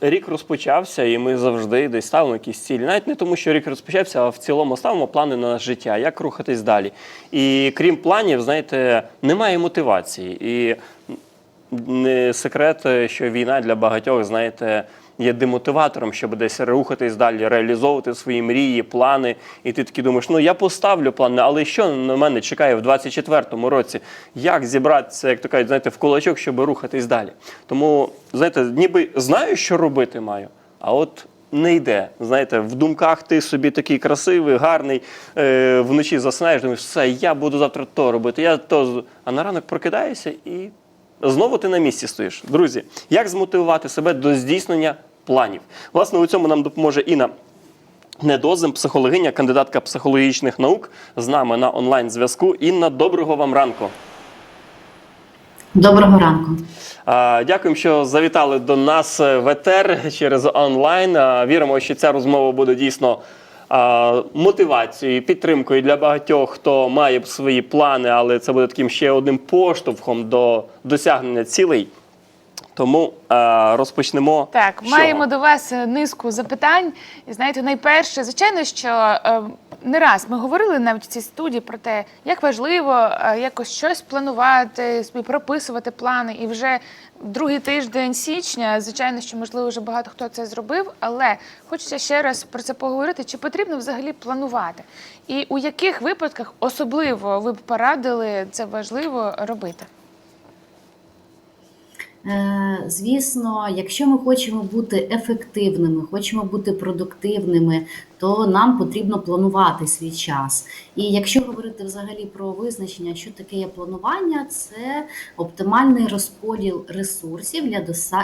рік розпочався, і ми завжди десь ставимо якісь цілі. Навіть не тому, що рік розпочався, а в цілому ставимо плани на життя, як рухатись далі. І крім планів, знаєте, немає мотивації. І не секрет, що війна для багатьох, знаєте, є демотиватором, щоб десь рухатись далі, реалізовувати свої мрії, плани. І ти такий думаєш, ну я поставлю плани, але що на мене чекає в 24-му році? Як зібратися, як то кажуть, знаєте, в кулачок, щоб рухатись далі? Тому, знаєте, ніби знаю, що робити маю, а от. Не йде. Знаєте, в думках ти собі такий красивий, гарний, е, вночі засинаєш, думаєш, все, я буду завтра то робити. Я то з-». А на ранок прокидаєшся і Знову ти на місці стоїш. Друзі, як змотивувати себе до здійснення планів? Власне, у цьому нам допоможе Інна Недозим, психологиня, кандидатка психологічних наук з нами на онлайн-зв'язку. Інна, доброго вам ранку. Доброго ранку. Дякуємо, що завітали до нас в етер через онлайн. Віримо, що ця розмова буде дійсно мотивацією, підтримкою для багатьох, хто має свої плани, але це буде таким ще одним поштовхом до досягнення цілей. Тому а, розпочнемо. Так, чого? маємо до вас е, низку запитань. І знаєте, найперше, звичайно, що е, не раз ми говорили навіть в цій студії про те, як важливо е, якось щось планувати, собі прописувати плани. І вже другий тиждень січня, звичайно, що можливо вже багато хто це зробив, але хочеться ще раз про це поговорити. Чи потрібно взагалі планувати? І у яких випадках особливо ви б порадили це важливо робити? Е, Звісно, якщо ми хочемо бути ефективними, хочемо бути продуктивними, то нам потрібно планувати свій час. І якщо говорити взагалі про визначення, що таке є планування, це оптимальний розподіл ресурсів для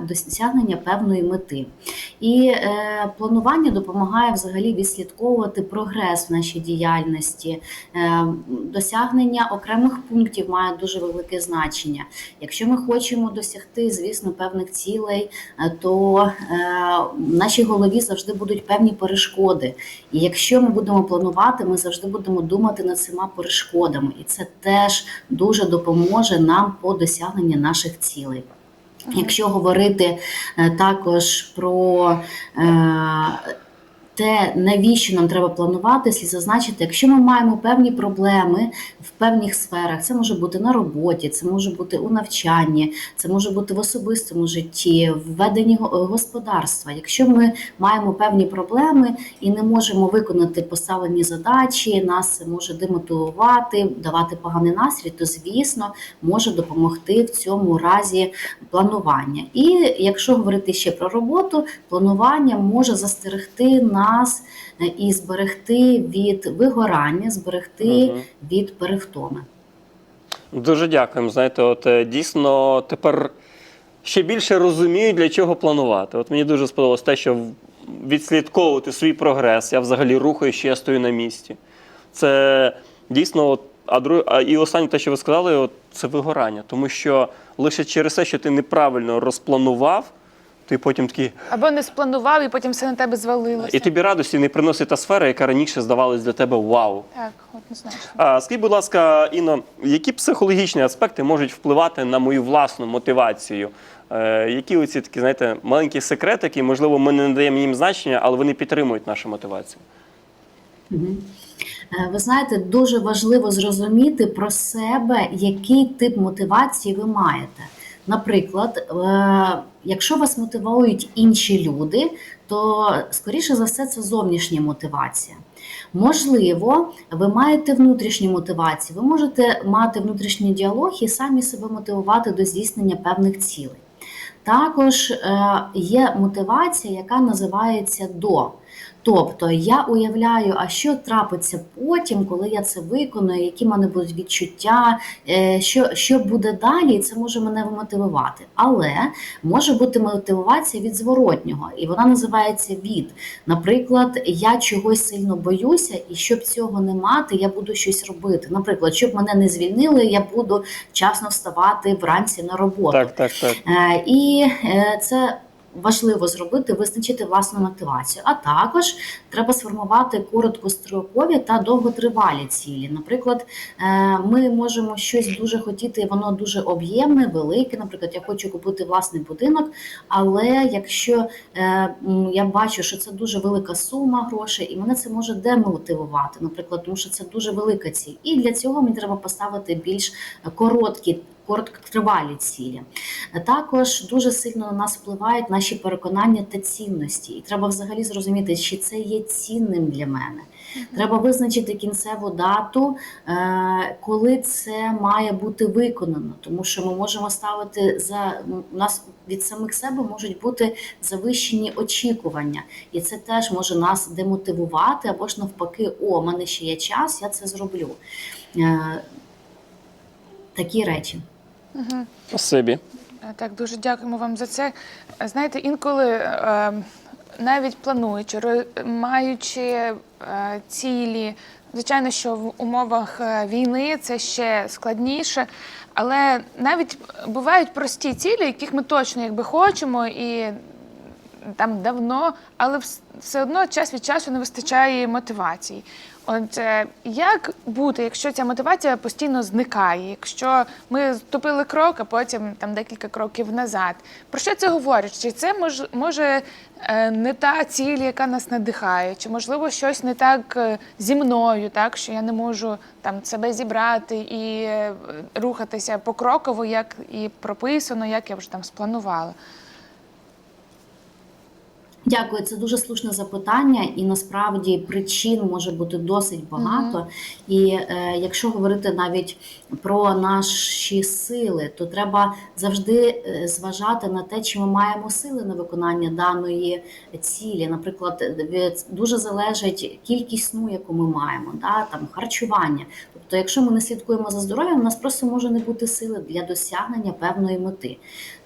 досягнення певної мети. І е, планування допомагає взагалі відслідковувати прогрес в нашій діяльності. Е, досягнення окремих пунктів має дуже велике значення. Якщо ми хочемо досягти, звісно, певних цілей, е, то е, в нашій голові завжди будуть певні перешкоди. І якщо ми будемо планувати, ми завжди будемо думати над цими перешкодами, і це теж дуже допоможе нам по досягненні наших цілей. Якщо говорити е, також про те, навіщо нам треба планувати, слід зазначити, якщо ми маємо певні проблеми в певних сферах, це може бути на роботі, це може бути у навчанні, це може бути в особистому житті, в веденні господарства. Якщо ми маємо певні проблеми і не можемо виконати поставлені задачі, нас може демотивувати, давати поганий настрій, то звісно може допомогти в цьому разі планування. І якщо говорити ще про роботу, планування може застерегти нас е, і зберегти від вигорання, зберегти Мгм. від перевтоми. Дуже дякуємо. Знаєте, от е, дійсно тепер ще більше розумію, для чого планувати. От мені дуже сподобалось те, що відслідковувати свій прогрес. Я взагалі рухаю, що я стою на місці. Це дійсно, от, а друге, а і останнє те, що ви сказали, от, це вигорання. Тому що лише через те, що ти неправильно розпланував, ти потім такий. Або не спланував, і потім все на тебе звалилося. І тобі радості не приносить та сфера, яка раніше здавалась для тебе вау. Так, однозначно. А, скажіть, будь ласка, Інно, які психологічні аспекти можуть впливати на мою власну мотивацію? Е, які оці такі, знаєте, маленькі секретики, можливо, ми не надаємо їм значення, але вони підтримують нашу мотивацію. Е, Ви знаєте, дуже важливо зрозуміти про себе, який тип мотивації ви маєте. Наприклад, е, якщо вас мотивують інші люди, то скоріше за все це зовнішня мотивація. Можливо, ви маєте внутрішню мотивацію, ви можете мати внутрішній діалог і самі себе мотивувати до здійснення певних цілей. Також е, є мотивація, яка називається до. Тобто я уявляю, а що трапиться потім, коли я це виконую, які в мене будуть відчуття, е, що, що буде далі, і це може мене мотивувати. Але може бути мотивація від зворотнього, і вона називається від. Наприклад, я чогось сильно боюся, і щоб цього не мати, я буду щось робити. Наприклад, щоб мене не звільнили, я буду вчасно вставати вранці на роботу. Так, так, так. Е, І е, це важливо зробити визначити власну мотивацію. А також треба сформувати короткострокові та довготривалі цілі. Наприклад, е, ми можемо щось дуже хотіти, воно дуже об'ємне, велике. Наприклад, я хочу купити власний будинок, але якщо е, я бачу, що це дуже велика сума грошей, і мене це може демотивувати, наприклад, тому що це дуже велика ціль. І для цього мені треба поставити більш короткі. Короткотривалі цілі також дуже сильно на нас впливають наші переконання та цінності, і треба взагалі зрозуміти, чи це є цінним для мене. Треба визначити кінцеву дату, е, коли це має бути виконано, тому що ми можемо ставити за у нас від самих себе можуть бути завищені очікування, і це теж може нас демотивувати або ж навпаки, о, в мене ще є час, я це зроблю. Е, Такі речі. Спасибі. Е, Так, дуже дякуємо вам за це. Е, Знаєте, інколи е, навіть плануючи, маючи цілі, звичайно, що в умовах війни це ще складніше. Але навіть бувають прості цілі, яких ми точно якби хочемо, і там давно, але все одно час від часу не вистачає мотивації. От е, як бути, якщо ця мотивація постійно зникає, якщо ми ступили крок, а потім там декілька кроків назад. Про що це говорить? Чи це мож, може е, не та ціль, яка нас надихає, чи можливо щось не так е, зі мною, так що я не можу там себе зібрати і рухатися покроково, як і прописано, як я вже там спланувала. Дякую, це дуже слушне запитання, і насправді причин може бути досить багато. І е, якщо говорити навіть про наші сили, то треба завжди е, зважати на те, чи ми маємо сили на виконання даної цілі. Наприклад, від дуже залежить кількість сну, яку ми маємо, да, там харчування. Тобто, якщо ми не слідкуємо за здоров'ям, у нас просто може не бути сили для досягнення певної мети.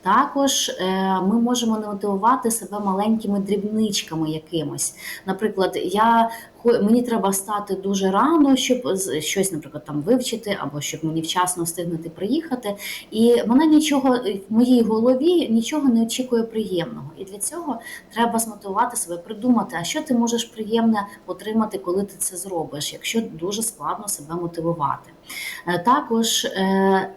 Також е, ми можемо не мотивувати себе маленькими дрібничками якимось. Наприклад, я мені треба стати дуже рано, щоб щось, наприклад, там вивчити, або щоб мені вчасно встигнути приїхати. І мене нічого в моїй голові нічого не очікує приємного. І для цього треба змотивувати себе, придумати, а що ти можеш приємне отримати, коли ти це зробиш, якщо дуже складно себе мотивувати. Е, Також е,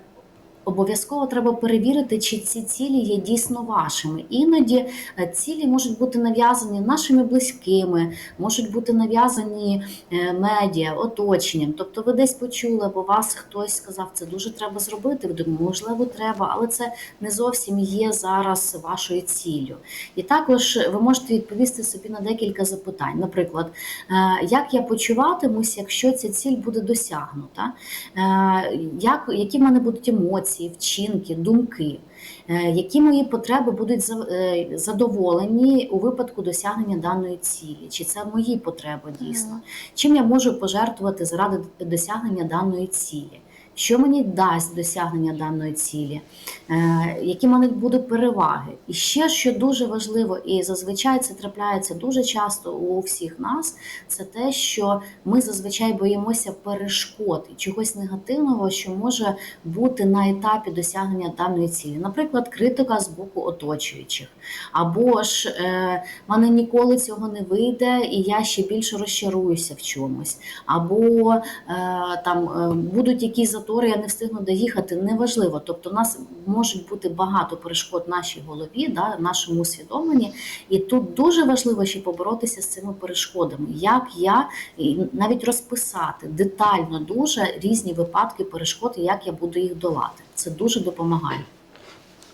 Обов'язково треба перевірити, чи ці цілі є дійсно вашими. Іноді е, цілі можуть бути нав'язані нашими близькими, можуть бути нав'язані е, медіа, оточенням. Тобто ви десь почули, або вас хтось сказав, це дуже треба зробити. Ви можливо, треба, але це не зовсім є зараз вашою ціллю. І також ви можете відповісти собі на декілька запитань. Наприклад, е, як я почуватимусь, якщо ця ціль буде досягнута? Як, які в мене будуть емоції, вчинки, думки? Е, Які мої потреби будуть е, задоволені у випадку досягнення даної цілі? Чи це мої потреби дійсно? Чим я можу пожертвувати заради досягнення даної цілі? Що мені дасть досягнення даної цілі? Е, які мене будуть переваги? І ще що дуже важливо, і зазвичай це трапляється дуже часто у всіх нас, це те, що ми зазвичай боїмося перешкод і чогось негативного, що може бути на етапі досягнення даної цілі. Наприклад, критика з боку оточуючих, або ж е, мене ніколи цього не вийде, і я ще більше розчаруюся в чомусь, або е, там е, будуть якісь затори, я не встигну доїхати. Неважливо. Тобто, у нас можуть бути багато перешкод нашій голові, да, нашому усвідомленні, і тут дуже важливо ще поборотися з цими перешкодами. Як я навіть розписати детально дуже різні випадки перешкод, і як я буду їх долати. Це дуже допомагає.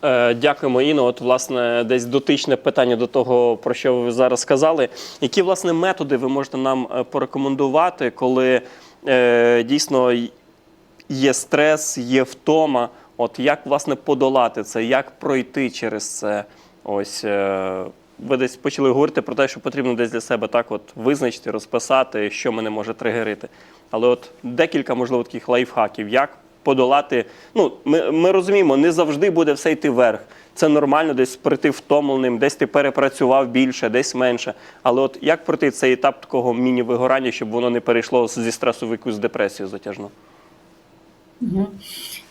Е, Дякуємо, Інно. От, власне, десь дотичне питання до того, про що ви зараз сказали. Які власне методи ви можете нам е, порекомендувати, коли е, дійсно є стрес, є втома? От як власне подолати це, як пройти через це? Ось е, ви десь почали говорити про те, що потрібно десь для себе так от визначити, розписати, що мене може тригерити. Але от декілька, можливо, таких лайфхаків, як подолати. Ну, ми, ми розуміємо, не завжди буде все йти вверх. Це нормально десь прийти втомленим, десь ти перепрацював більше, десь менше. Але от як пройти цей етап такого міні-вигорання, щоб воно не перейшло зі стресу в якусь депресію затяжну?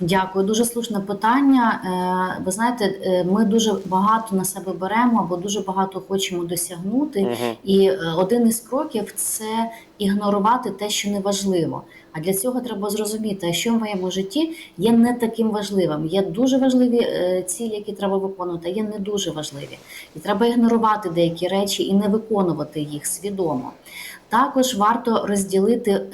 Дякую, дуже слушне питання. Е, Ви знаєте, е, ми дуже багато на себе беремо або дуже багато хочемо досягнути. Мгм. І е, один із кроків це ігнорувати те, що не важливо. А для цього треба зрозуміти, що в моєму житті є не таким важливим. Є дуже важливі цілі, які треба виконувати, а є не дуже важливі. І треба ігнорувати деякі речі і не виконувати їх свідомо. Також варто розділити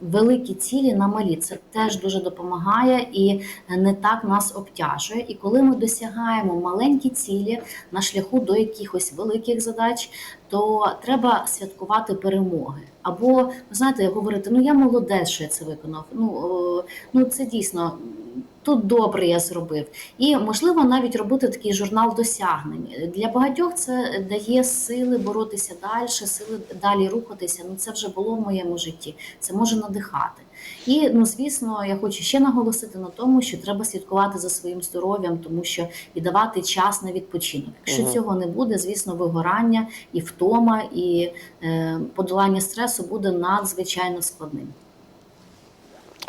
великі цілі на малі. Це теж дуже допомагає і не так нас обтяжує. І коли ми досягаємо маленькі цілі на шляху до якихось великих задач, то треба святкувати перемоги. Або ви знаєте, говорити, ну я молодець, що я це виконав. Ну, о, ну це дійсно. Тут добре я зробив, і можливо навіть робити такий журнал досягнень. Для багатьох це дає сили боротися далі, сили далі рухатися. Ну це вже було в моєму житті. Це може надихати. І ну звісно, я хочу ще наголосити на тому, що треба слідкувати за своїм здоров'ям, тому що і давати час на відпочинок. Якщо Мгм. цього не буде, звісно, вигорання і втома, і е, подолання стресу буде надзвичайно складним.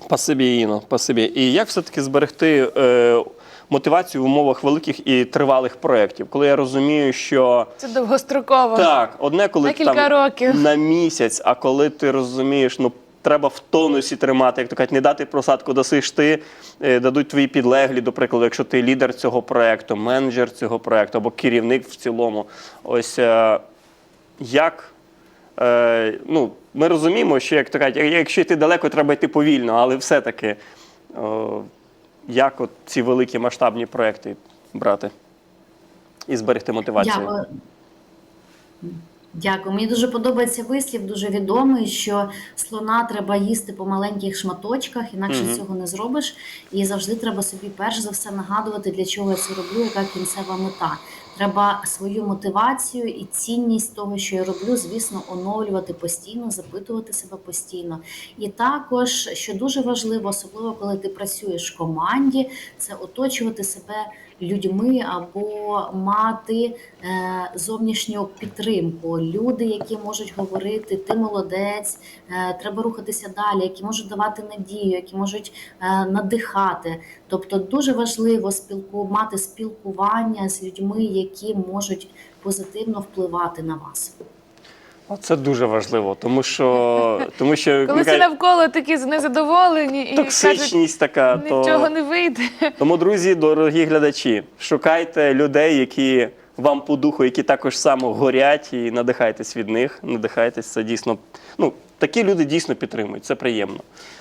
Спасибі, Іно, спасибі. І як все-таки зберегти е, мотивацію в умовах великих і тривалих проєктів, коли я розумію, що Це довгостроково. так, одне, коли На кілька там років. на місяць, а коли ти розумієш, ну треба в тонусі тримати, як то кажуть, не дати просадку досиш ти, е, дадуть твої підлеглі, до прикладу, якщо ти лідер цього проєкту, менеджер цього проєкту або керівник в цілому. Ось е, як. Е, ну, ми розуміємо, що як то кажуть, якщо йти далеко, треба йти повільно, але все-таки о, як от ці великі масштабні проекти брати і зберегти мотивацію? Дякую. Дякую. Мені дуже подобається вислів, дуже відомий, що слона треба їсти по маленьких шматочках, інакше Мгм. цього не зробиш. І завжди треба собі перш за все нагадувати, для чого я це роблю, яка кінцева мета. Треба свою мотивацію і цінність того, що я роблю, звісно, оновлювати постійно, запитувати себе постійно. І також, що дуже важливо, особливо коли ти працюєш в команді, це оточувати себе людьми або мати е, зовнішню підтримку. Люди, які можуть говорити, ти молодець, е, треба рухатися далі, які можуть давати надію, які можуть е, надихати. Тобто дуже важливо спілку мати спілкування з людьми, які можуть позитивно впливати на вас. Це дуже важливо, тому що, тому що Коли всі навколо такі незадоволені і кажуть, така, нічого то не вийде. тому, друзі, дорогі глядачі, шукайте людей, які вам по духу, які також само горять, і надихайтесь від них. Надихайтесь, це дійсно. Ну, такі люди дійсно підтримують, це приємно.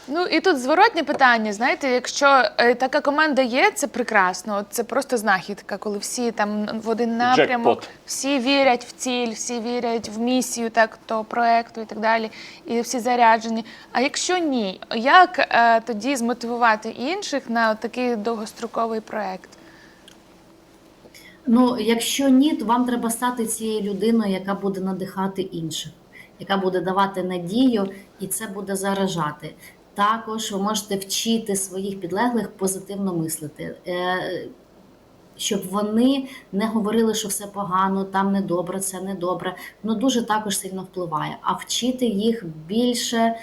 Ну і тут зворотне питання. Знаєте, якщо е, така команда є, це прекрасно. Це просто знахідка, коли всі там в один напрямок, Джекпот. всі вірять в ціль, всі вірять в місію, так то проекту і так далі, і всі заряджені. А якщо ні, як е, тоді змотивувати інших на такий довгостроковий проект? Ну, якщо ні, то вам треба стати цією людиною, яка буде надихати інших, яка буде давати надію, і це буде заражати. Також ви можете вчити своїх підлеглих позитивно мислити. Е, щоб вони не говорили, що все погано, там недобре, це недобре. Воно дуже також сильно впливає. А вчити їх більше е,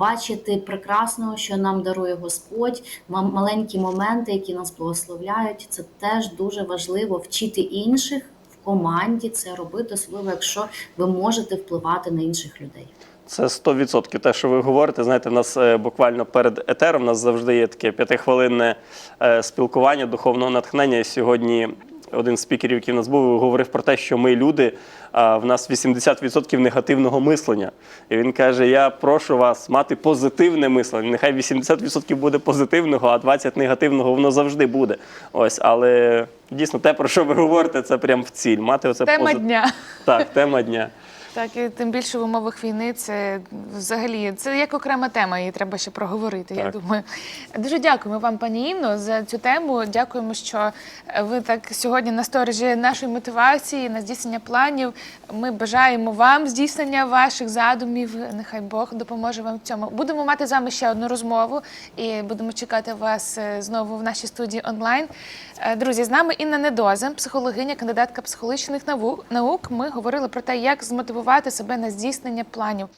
бачити прекрасного, що нам дарує Господь, маленькі моменти, які нас благословляють. Це теж дуже важливо вчити інших команді це робити, особливо якщо ви можете впливати на інших людей. Це 100% те, що ви говорите. Знаєте, в нас е, буквально перед етером у нас завжди є таке п'ятихвилинне е, спілкування духовного натхнення. І сьогодні один з спікерів, який в нас був, говорив про те, що ми люди, а в нас 80% негативного мислення. І він каже: Я прошу вас мати позитивне мислення. Нехай 80% буде позитивного, а 20% негативного воно завжди буде. Ось, але дійсно те, про що ви говорите, це прям в ціль. Мати оце Тема пози- дня. Так, тема дня. Так, і тим більше в умовах війни це взагалі це як окрема тема, її треба ще проговорити. Я думаю. Дуже дякуємо вам, пані Інно, за цю тему. Дякуємо, що ви так сьогодні на сторожі нашої мотивації, на здійснення планів. Ми бажаємо вам здійснення ваших задумів. Нехай Бог допоможе вам в цьому. Будемо мати з вами ще одну розмову і будемо чекати вас е, знову в нашій студії онлайн. Е, Друзі, з нами Інна Недоза, психологиня, кандидатка психологічних наук. Ми говорили про те, як змотивувати себе на здійснення планів.